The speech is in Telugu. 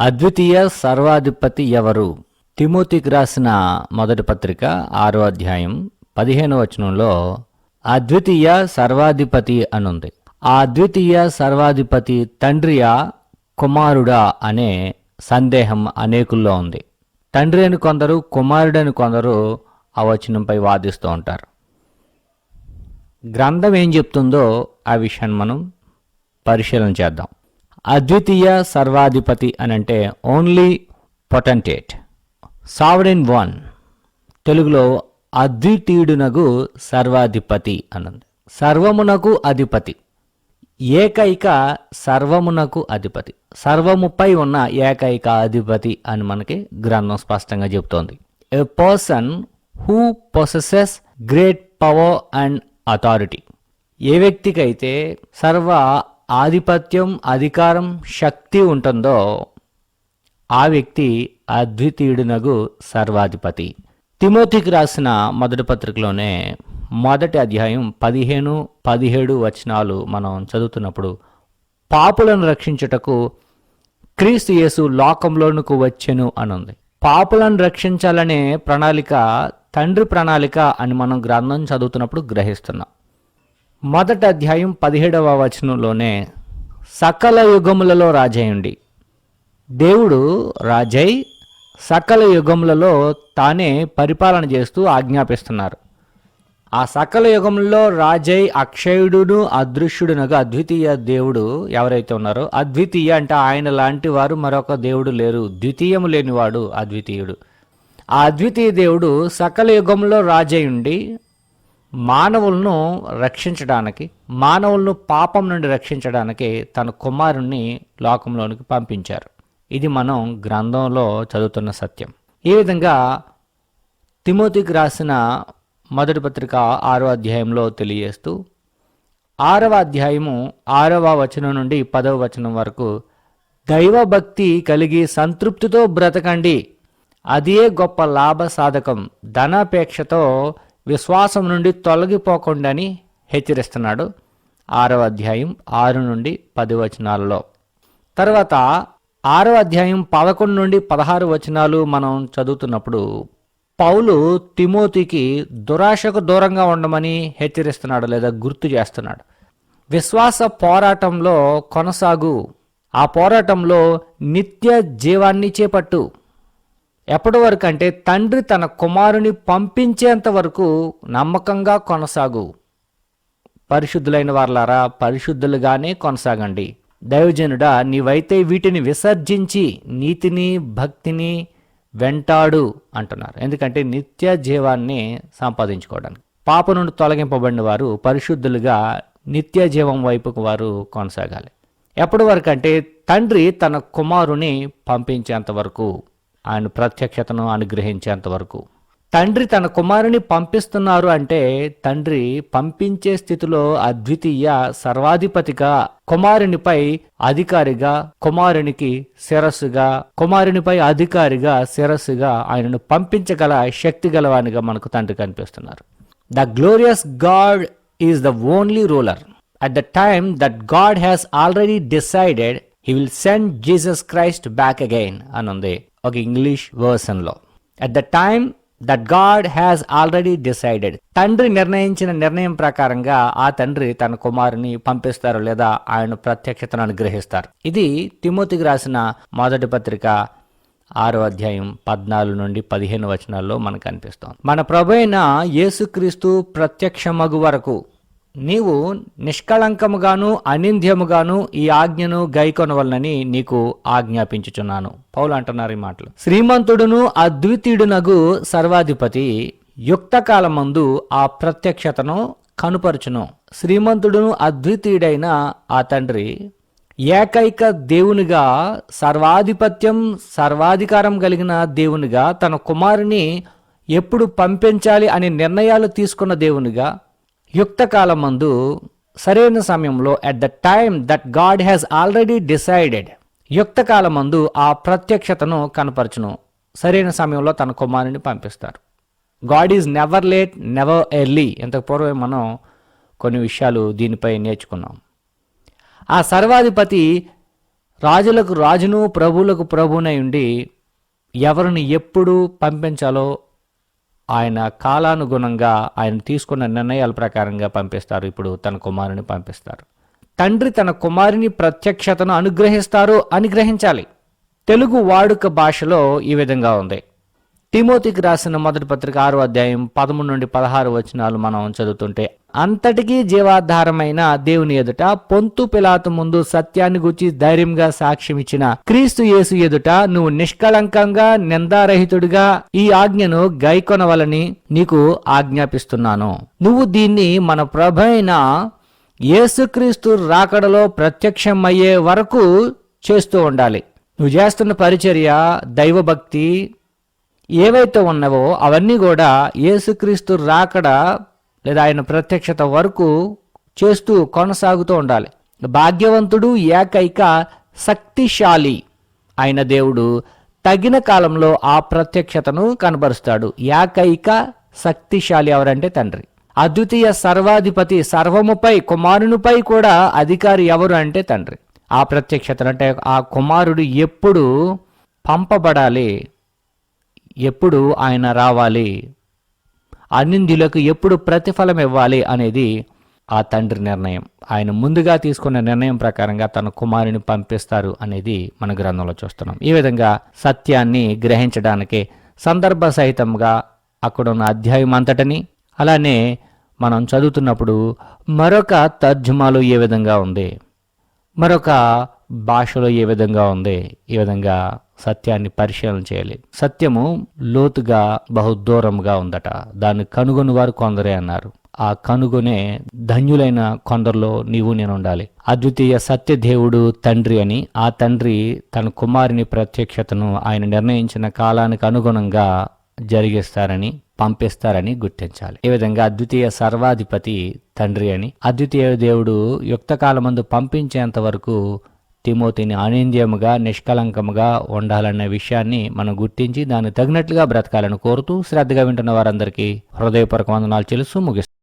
అద్వితీయ సర్వాధిపతి ఎవరు? తిమోతికి రాసిన మొదటి పత్రిక ఆరో అధ్యాయం పదిహేను వచనంలో అద్వితీయ సర్వాధిపతి అనుంది. ఆ అద్వితీయ సర్వాధిపతి తండ్రియా కుమారుడా అనే సందేహం అనేకుల్లో ఉంది. తండ్రి అని కొందరు కుమారుడని కొందరు ఆ వచనంపై వాదిస్తూ ఉంటారు. గ్రంథం ఏం చెప్తుందో ఆ విషయాన్ని మనం పరిశీలన చేద్దాం. అద్వితీయ సర్వాధిపతి అని అంటే ఓన్లీ పొటంటేట్ సావరిన్ వన్ తెలుగులో అద్వితీయుడునగు సర్వాధిపతి అనంది. సర్వమునకు అధిపతి. ఏకైక సర్వమునకు అధిపతి. సర్వముపై ఉన్న ఏకైక అధిపతి అని మనకి గ్రంథం స్పష్టంగా చెబుతోంది. A person who possesses great power and authority ఏ వ్యక్తికైతే సర్వ ఆధిపత్యం అధికారం శక్తి ఉంటుందో ఆ వ్యక్తి అద్వితీయుడునగు సర్వాధిపతి. తిమోతికి రాసిన మొదటి పత్రికలోనే మొదటి అధ్యాయం పదిహేను పదిహేడు వచనాలు మనం చదువుతున్నప్పుడు పాపులను రక్షించుటకు క్రీస్తు యేసు లోకంలోనుకు వచ్చెను అనుంది. పాపులను రక్షించాలనే ప్రణాళిక తండ్రి ప్రణాళిక అని మనం గ్రంథం చదువుతున్నప్పుడు గ్రహిస్తున్నాం. మొదటి అధ్యాయం పదిహేడవ వచనంలోనే సకల యుగములలో రాజయండి. దేవుడు రాజై సకల యుగములలో తానే పరిపాలన చేస్తూ ఆజ్ఞాపిస్తున్నారు. ఆ సకల యుగంలో రాజై అక్షయుడును అదృశ్యుడునగా అద్వితీయ దేవుడు ఎవరైతే ఉన్నారో అద్వితీయ అంటే ఆయన లాంటి వారు మరొక దేవుడు లేరు ద్వితీయము లేనివాడు అద్వితీయుడు. ఆ అద్వితీయ దేవుడు సకల యుగంలో రాజై ఉండి మానవులను రక్షించడానికి మానవులను పాపం నుండి రక్షించడానికి తన కుమారుణ్ణి లోకంలోనికి పంపించారు. ఇది మనం గ్రంథంలో చదువుతున్న సత్యం. ఈ విధంగా తిమోతికి రాసిన మొదటి పత్రిక ఆరో అధ్యాయంలో తెలియజేస్తూ ఆరవ అధ్యాయము ఆరవ వచనం నుండి పదవ వచనం వరకు దైవభక్తి కలిగి సంతృప్తితో బ్రతకండి. అదే గొప్ప లాభ సాధకం ధనాపేక్షతో విశ్వాసం నుండి తొలగిపోకుండాని హెచ్చరిస్తున్నాడు. ఆరవ అధ్యాయం ఆరు నుండి పది వచనాలలో. తర్వాత ఆరవ అధ్యాయం పదకొండు నుండి పదహారు వచనాలు మనం చదువుతున్నప్పుడు పౌలు తిమోతికి దురాశకు దూరంగా ఉండమని హెచ్చరిస్తున్నాడు లేదా గుర్తు చేస్తున్నాడు. విశ్వాస పోరాటంలో కొనసాగు. ఆ పోరాటంలో నిత్య జీవాన్ని చేపట్టు. ఎప్పటి వరకు అంటే తండ్రి తన కుమారుని పంపించేంత వరకు నమ్మకంగా కొనసాగు. పరిశుద్ధులైన వారలారా పరిశుద్ధులుగానే కొనసాగండి. దైవజనుడా నీవైతే వీటిని విసర్జించి నీతిని భక్తిని వెంటాడు అంటున్నారు. ఎందుకంటే నిత్య జీవాన్ని సంపాదించుకోవడానికి. పాప నుండి తొలగింపబడిన వారు పరిశుద్ధులుగా నిత్య జీవం వైపుకు వారు కొనసాగాలి. ఎప్పటి వరకు అంటే తండ్రి తన కుమారుని పంపించేంత వరకు ఆయన ప్రత్యక్షతను అనుగ్రహించేంత వరకు. తండ్రి తన కుమారుని పంపిస్తున్నారు అంటే తండ్రి పంపించే స్థితిలో అద్వితీయ సర్వాధిపతిగా కుమారునిపై అధికారిగా కుమారునికి శిరస్సుగా కుమారునిపై అధికారిగా శిరస్సుగా ఆయనను పంపించగల శక్తి గలవానిగా మనకు తండ్రి కనిపిస్తున్నారు. The glorious God is the only ruler at the time that God has already decided he will send Jesus Christ back again అని ఉంది ఒక English వర్షన్లో. At the time that God has already decided తండ్రి నిర్ణయించిన నిర్ణయం ప్రకారంగా ఆ తండ్రి తన కుమారుని పంపిస్తారు లేదా ఆయన ప్రత్యక్షతను అనుగ్రహిస్తారు. ఇది తిమోతికి రాసిన మొదటి పత్రిక ఆరో అధ్యాయం పద్నాలుగు నుండి పదిహేను వచనాల్లో మనకు కనిపిస్తోంది మన ప్రభు అయిన యేసుక్రీస్తు ప్రత్యక్షమగు వరకు నీవు నిష్కళంకముగాను అనింద్యముగాను ఈ ఆజ్ఞను గైకొనవలనని నీకు ఆజ్ఞాపించుచున్నాను. పౌలు అంటున్నారు ఈ మాటలు. శ్రీమంతుడును అద్వితీయుడునగు సర్వాధిపతి యుక్త కాలమందు ఆ ప్రత్యక్షతను కనుపరుచును. శ్రీమంతుడును అద్వితీయుడైన ఆ తండ్రి ఏకైక దేవునిగా సర్వాధిపత్యం సర్వాధికారం కలిగిన దేవునిగా తన కుమారుని ఎప్పుడు పంపించాలి అనే నిర్ణయాలు తీసుకున్న దేవునిగా యుక్త మందు సరైన సమయంలో at the time that God has already decided యుక్త కాలమందు ఆ ప్రత్యక్షతను కనపరచును. సరైన సమయంలో తన కుమారుని పంపిస్తారు. God is never late never early ఇంతకు పూర్వం మనం కొన్ని విషయాలు దీనిపై నేర్చుకున్నాం. ఆ సర్వాధిపతి రాజులకు రాజును ప్రభువులకు ప్రభునై ఉండి ఎవరిని ఎప్పుడు పంపించాలో ఆయన కాలానుగుణంగా ఆయన తీసుకున్న నిర్ణయాల ప్రకారంగా పంపిస్తారు. ఇప్పుడు తన కుమారుని పంపిస్తారు. తండ్రి తన కుమారుని ప్రత్యక్షతను అనుగ్రహిస్తారు అని గ్రహించాలి. తెలుగు వాడుక భాషలో ఈ విధంగా ఉంది. తిమోతికి రాసిన మొదటి పత్రిక ఆరో అధ్యాయం పదమూడు నుండి పదహారు వచనాలు మనం చదువుతుంటే అంతటికీ జీవాధారమైన దేవుని ఎదుట పొంతు పిలాతు ముందు సత్యాన్ని గురించి ధైర్యంగా సాక్ష్యం ఇచ్చిన క్రీస్తు యేసు ఎదుట నువ్వు నిష్కళంకంగా నిందారహితుడిగా ఈ ఆజ్ఞను గైకొనవలని నీకు ఆజ్ఞాపిస్తున్నాను. నువ్వు దీన్ని మన ప్రభు అయిన యేసుక్రీస్తు రాకడలో ప్రత్యక్షమయ్యే వరకు చేస్తూ ఉండాలి. నువ్వు చేస్తున్న పరిచర్య దైవభక్తి ఏవైతే ఉన్నావో అవన్నీ కూడా యేసుక్రీస్తు రాకడ లేదా ఆయన ప్రత్యక్షత వరకు చేస్తూ కొనసాగుతూ ఉండాలి. భాగ్యవంతుడు ఏకైక శక్తిశాలి అయిన దేవుడు తగిన కాలంలో ఆ ప్రత్యక్షతను కనబరుస్తాడు. ఏకైక శక్తిశాలి ఎవరంటే తండ్రి. అద్వితీయ సర్వాధిపతి సర్వముపై కుమారునిపై కూడా అధికారి ఎవరు అంటే తండ్రి. ఆ ప్రత్యక్షతను అంటే ఆ కుమారుడు ఎప్పుడు పంపబడాలి. ఎప్పుడు ఆయన రావాలి? అన్నిందులకు ఎప్పుడు ప్రతిఫలం ఇవ్వాలి అనేది ఆ తండ్రి నిర్ణయం. ఆయన ముందుగా తీసుకున్న నిర్ణయం ప్రకారంగా తన కుమారుని పంపిస్తారు అనేది మన గ్రంథంలో చూస్తున్నాం. ఈ విధంగా సత్యాన్ని గ్రహించడానికి సందర్భ సహితంగా అక్కడున్న అధ్యాయం అంతటని అలానే మనం చదువుతున్నప్పుడు మరొక తర్జుమాలో ఏ విధంగా ఉంది? మరొక భాషలో ఏ విధంగా ఉంది? ఈ విధంగా సత్యాన్ని పరిశీలన చేయాలి. సత్యము లోతుగా బహుదూరంగా ఉందట. దాన్ని కనుగొని వారు కొందరే అన్నారు. ఆ కనుగొనే ధన్యులైన కొందరిలో నీవు నేను ఉండాలి. అద్వితీయ సత్య దేవుడు తండ్రి అని ఆ తండ్రి తన కుమారుని ప్రత్యక్షతను ఆయన నిర్ణయించిన కాలానికి అనుగుణంగా జరిగిస్తారని పంపిస్తారని గుర్తించాలి. ఈ విధంగా అద్వితీయ సర్వాధిపతి తండ్రి అని అద్వితీయ దేవుడు యుక్త కాలమందు పంపించేంత వరకు తిమోతిని అనింద్యముగా నిష్కలంకముగా ఉండాలన్న విషయాన్ని మనం గుర్తించి దాన్ని తగినట్లుగా బ్రతకాలని కోరుతూ శ్రద్ధగా వింటున్న వారందరికీ హృదయపూర్వక వందనాలు తెలుసు ముగిస్తాం